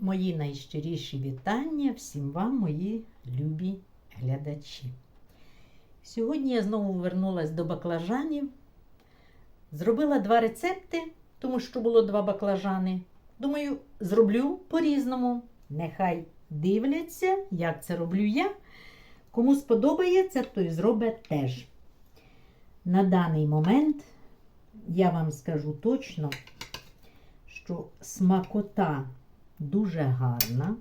Мої найщиріші вітання всім вам, мої любі глядачі. Сьогодні я знову вернулася до баклажанів. Зробила два рецепти, тому що було два баклажани. Думаю, зроблю по-різному. Нехай дивляться, як це роблю я. Кому сподобається, той зробить теж. На даний момент я вам скажу точно, що смакота дуже гарна,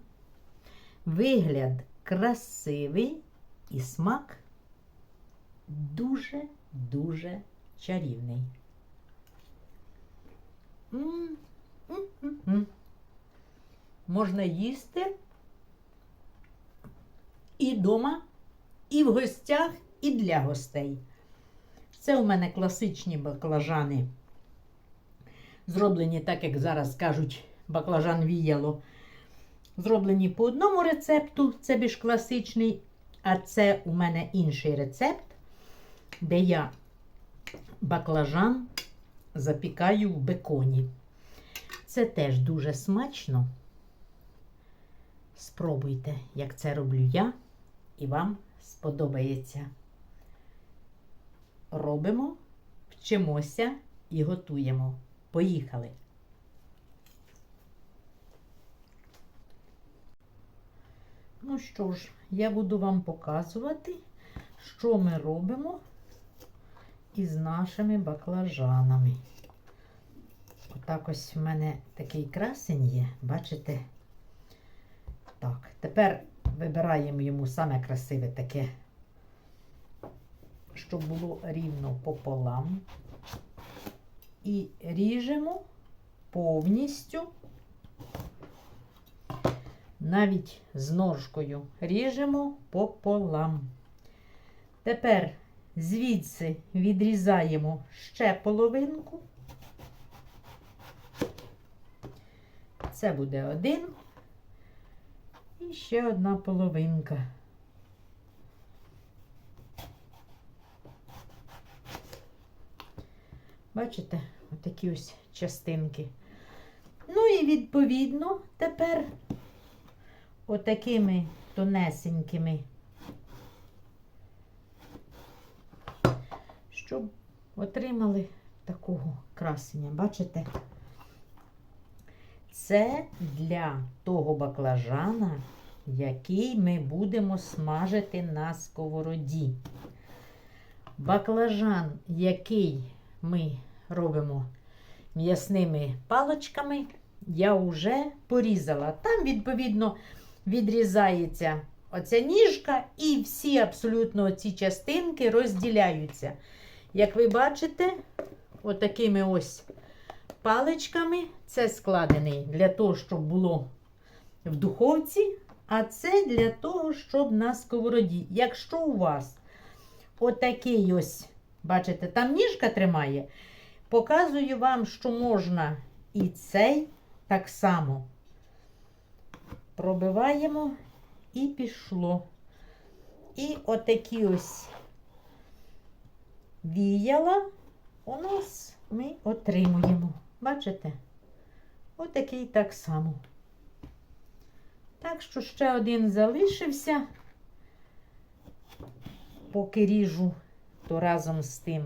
вигляд красивий і смак дуже-дуже чарівний. М, м, м, м. Можна їсти і вдома, і в гостях, і для гостей. Це у мене класичні баклажани, зроблені так, як зараз кажуть, баклажан віяло. Зроблені по одному рецепту, це більш класичний, а це у мене інший рецепт, де я баклажан запікаю в беконі. Це теж дуже смачно. Спробуйте, як це роблю я, і вам сподобається. Робимо, вчимося і готуємо. Поїхали! Ну що ж, я буду вам показувати, що ми робимо із нашими баклажанами. Отак ось в мене такий красень є, бачите? Так, тепер вибираємо йому саме красиве таке, щоб було рівно пополам. І ріжемо повністю навіть з ножкою ріжемо пополам. Тепер звідси відрізаємо ще половинку. Це буде один. І ще одна половинка. Бачите, отакі ось частинки. Ну і відповідно тепер отакими тонесенькими, щоб отримали такого красення. Бачите? Це для того баклажана, який ми будемо смажити на сковороді. Баклажан, який ми робимо м'ясними паличками, я вже порізала. Там, відповідно, відрізається оця ніжка, і всі абсолютно ці частинки розділяються. Як ви бачите, отакими ось паличками це складений для того, щоб було в духовці, а це для того, щоб на сковороді. Якщо у вас отакий ось, бачите, там ніжка тримає, показую вам, що можна і цей так само пробиваємо і пішло. І отакі ось віяла у нас ми отримуємо. Бачите? Отакий так само. Так що ще один залишився. Поки ріжу, то разом з тим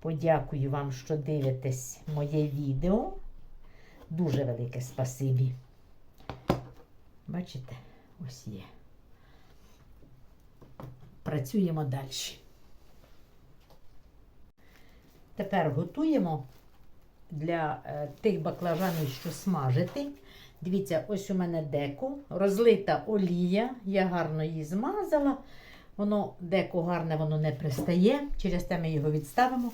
подякую вам, що дивитесь моє відео. Дуже велике спасибі. Бачите, ось є. Працюємо далі. Тепер готуємо для е, тих баклажанів, що смажити. Дивіться, ось у мене деко, розлита олія, я гарно її змазала. Воно деко гарне, воно не пристає. Через те ми його відставимо.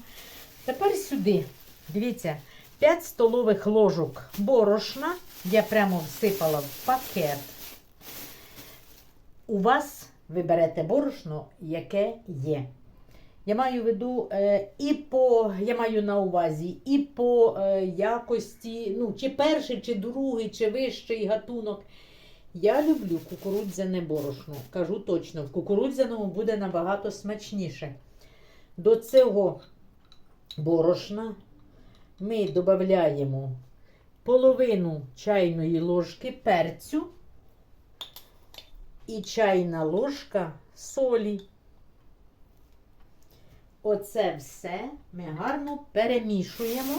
Тепер сюди, дивіться, 5 столових ложок борошна. Я прямо всипала в пакет. У вас ви берете борошно, яке є. Я маю виду е, і по, я маю на увазі, і по е, якості, ну, чи перший, чи другий, чи вищий гатунок. Я люблю кукурудзяне борошно. Кажу точно, в кукурудзяному буде набагато смачніше. До цього борошна ми додаємо половину чайної ложки перцю і чайна ложка солі. Оце все ми гарно перемішуємо.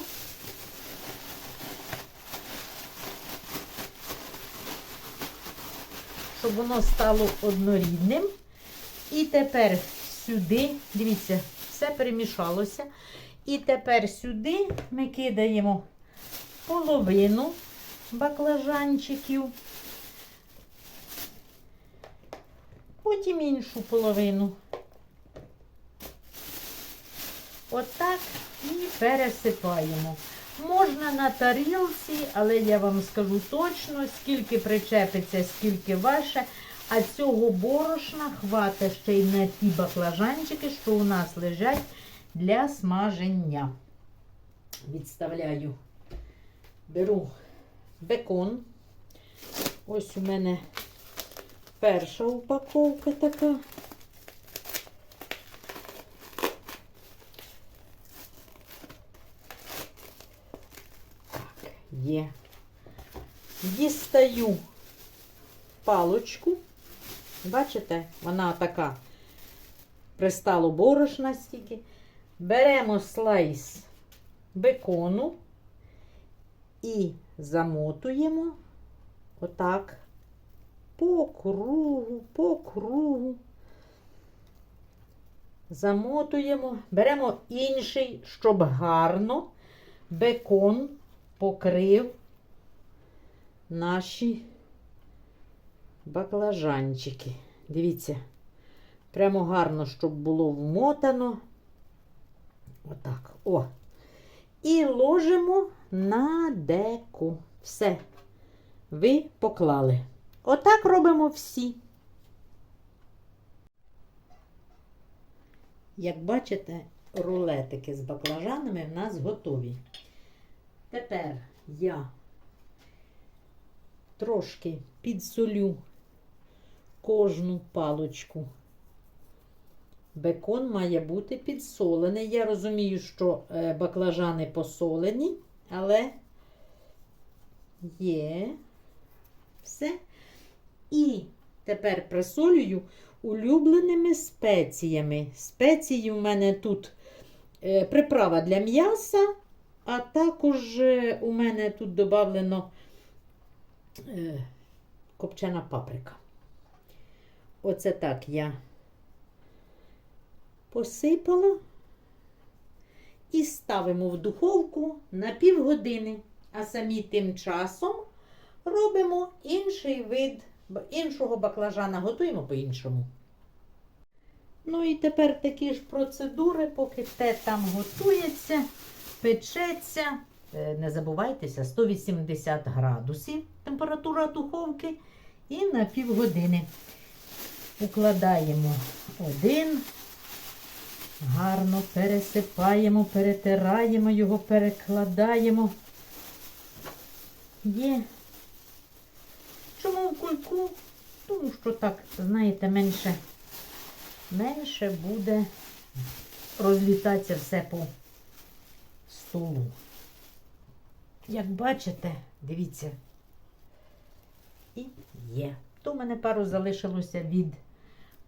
Щоб воно стало однорідним. І тепер сюди, дивіться, все перемішалося. І тепер сюди ми кидаємо половину баклажанчиків, потім іншу половину. Отак і пересипаємо. Можна на тарілці, але я вам скажу точно, скільки причепиться, скільки ваше. А цього борошна хватить ще й на ті баклажанчики, що у нас лежать для смаження. Відставляю, беру бекон. Ось у мене перша упаковка така. Так, є. Дістаю палочку. Бачите, вона така пристало борошна стільки. Беремо слайс бекону і замотуємо отак по кругу, по кругу. Замотуємо, беремо інший, щоб гарно бекон покрив наші баклажанчики. Дивіться, прямо гарно, щоб було вмотано. Отак. О. І ложимо на деку. Все. Ви поклали. Отак робимо всі. Як бачите, рулетики з баклажанами в нас готові. Тепер я трошки підсолю кожну палочку. Бекон має бути підсолений. Я розумію, що е, баклажани посолені, але є все. І тепер присолюю улюбленими спеціями. Спеції в мене тут е, приправа для м'яса, а також е, у мене тут додавлено е, копчена паприка. Оце так я посипала і ставимо в духовку на півгодини, а самі тим часом робимо інший вид іншого баклажана, готуємо по-іншому. Ну і тепер такі ж процедури, поки те там готується, печеться. Е, Не забувайтеся, 180 градусів температура духовки і на півгодини. Укладаємо один, гарно пересипаємо, перетираємо його, перекладаємо. Є. Чому в кульку? Тому що так, знаєте, менше, менше буде розлітатися все по столу. Як бачите, дивіться, і є. То в мене пару залишилося від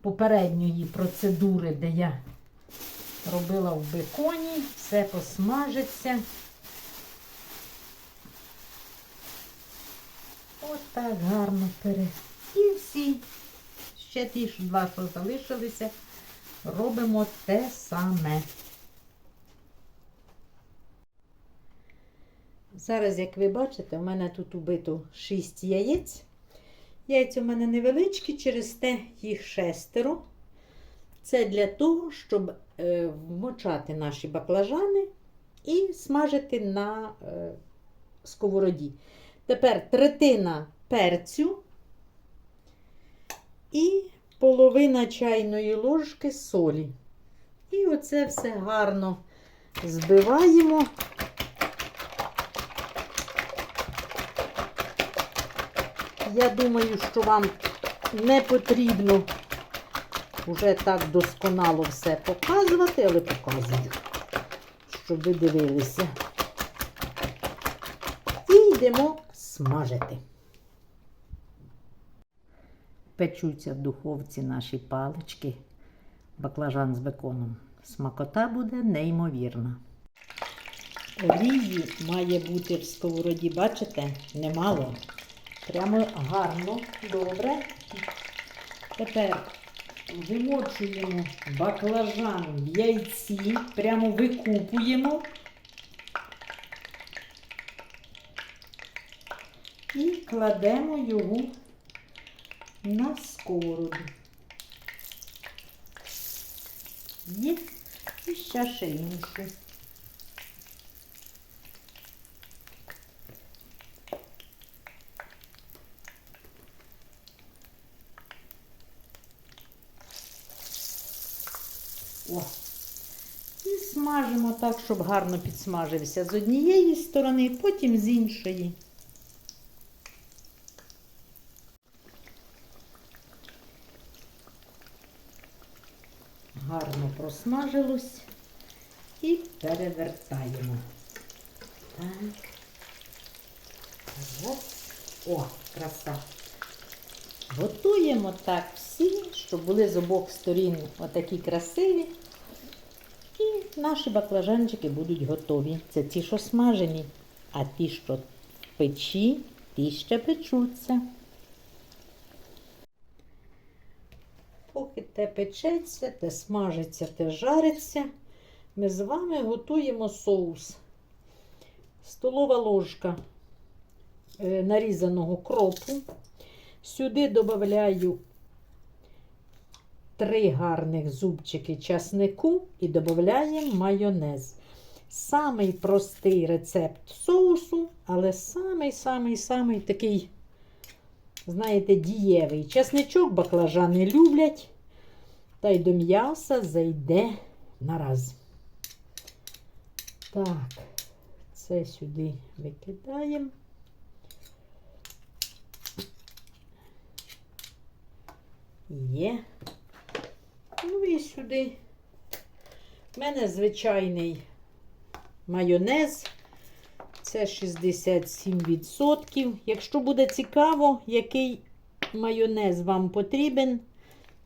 попередньої процедури, де я робила в беконі, все посмажиться. Ось так гарно пере. І всі, ще ті ж два, що залишилися, робимо те саме. Зараз, як ви бачите, у мене тут убито 6 яєць. Яйця у мене невеличкі, через те їх шестеро. Це для того, щоб е, вмочати наші баклажани і смажити на е, сковороді. Тепер третина перцю і половина чайної ложки солі. І оце все гарно збиваємо. Я думаю, що вам не потрібно вже так досконало все показувати, але показую, щоб ви дивилися. І йдемо смажити. Печуться в духовці наші палички, баклажан з беконом. Смакота буде неймовірна. Олії має бути в сковороді, бачите, немало. Прямо гарно, добре. Тепер вимочуємо баклажан в яйці, прямо викупуємо. І кладемо його на сковороду. Є і ще ще іншу. О. І смажимо так, щоб гарно підсмажився з однієї сторони, потім з іншої. Гарно просмажилось і перевертаємо. Так. Раз. О, краса. Готуємо так всі, щоб були з обох сторін отакі красиві. Наші баклажанчики будуть готові. Це ті, що смажені, а ті, що печі, ті ще печуться. Поки те печеться, те смажиться, те жариться, ми з вами готуємо соус. Столова ложка е, нарізаного кропу. Сюди додаю три гарних зубчики часнику і додаємо майонез. Самий простий рецепт соусу, але самий-самий-самий такий, знаєте, дієвий. Часничок баклажани люблять, та й до м'яса зайде нараз. Так, це сюди викидаємо. Є. Ну і сюди. У мене звичайний майонез. Це 67%. Якщо буде цікаво, який майонез вам потрібен,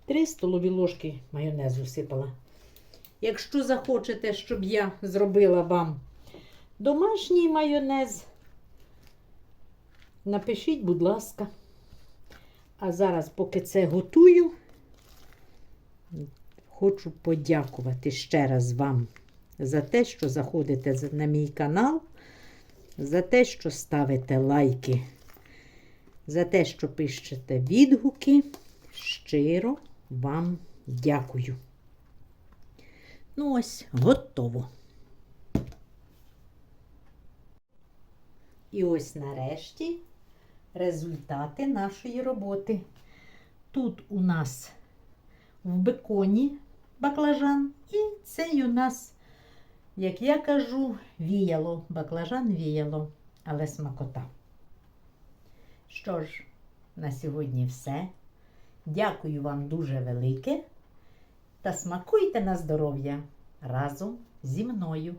3 столові ложки майонезу сипала. Якщо захочете, щоб я зробила вам домашній майонез, напишіть, будь ласка. А зараз, поки це готую, хочу подякувати ще раз вам за те, що заходите на мій канал, за те, що ставите лайки, за те, що пишете відгуки. Щиро вам дякую. Ну ось, готово. І ось нарешті результати нашої роботи. Тут у нас в беконі баклажан, і цей у нас, як я кажу, віяло. Баклажан віяло, але смакота. Що ж, на сьогодні все. Дякую вам дуже велике та смакуйте на здоров'я разом зі мною.